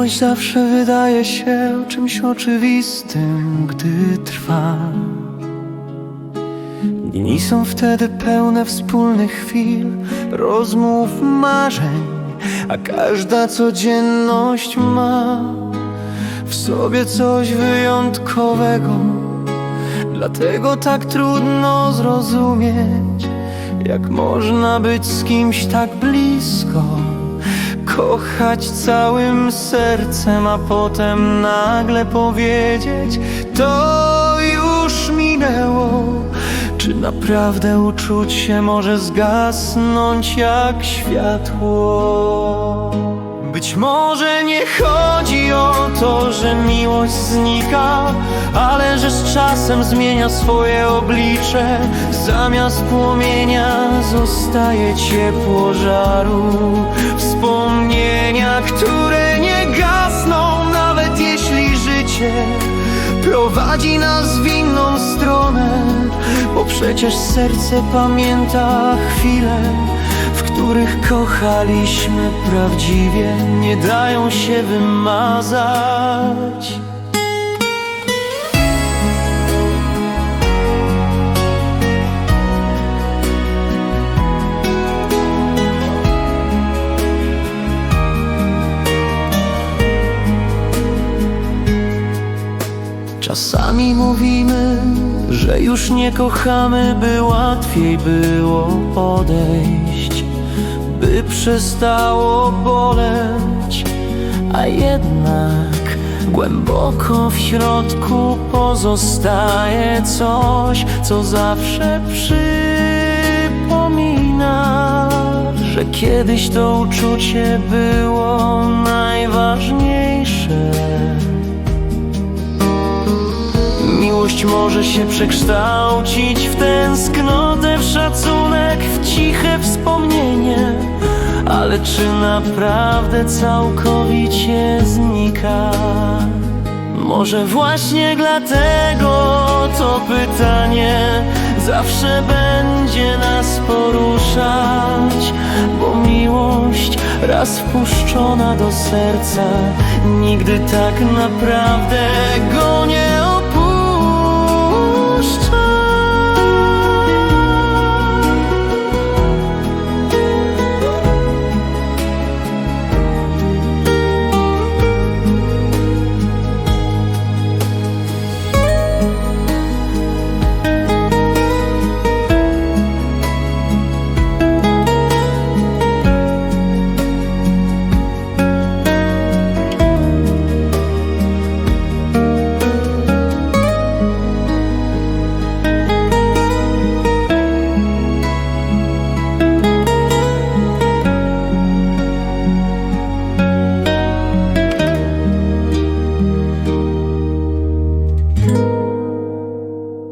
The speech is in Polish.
Miłość zawsze wydaje się czymś oczywistym, gdy trwa. Dni są wtedy pełne wspólnych chwil, rozmów, marzeń, a każda codzienność ma w sobie coś wyjątkowego. Dlatego tak trudno zrozumieć, jak można być z kimś tak blisko. Kochać całym sercem, a potem nagle powiedzieć: To już minęło. Czy naprawdę uczuć się może zgasnąć jak światło? Być może nie chodzi to, że miłość znika, ale że z czasem zmienia swoje oblicze. Zamiast płomienia zostaje ciepło żaru, wspomnienia, które nie gasną, nawet jeśli życie prowadzi nas w inną przecież serce pamięta chwile, w których kochaliśmy prawdziwie, nie dają się wymazać. Czasami mówimy, że już nie kochamy, by łatwiej było odejść, by przestało boleć, a jednak głęboko w środku pozostaje coś, co zawsze przypomina, że kiedyś to uczucie było najważniejsze. Może się przekształcić w tęsknotę, w szacunek, w ciche wspomnienie Ale czy naprawdę całkowicie znika? Może właśnie dlatego to pytanie zawsze będzie nas poruszać Bo miłość raz wpuszczona do serca nigdy tak naprawdę go nie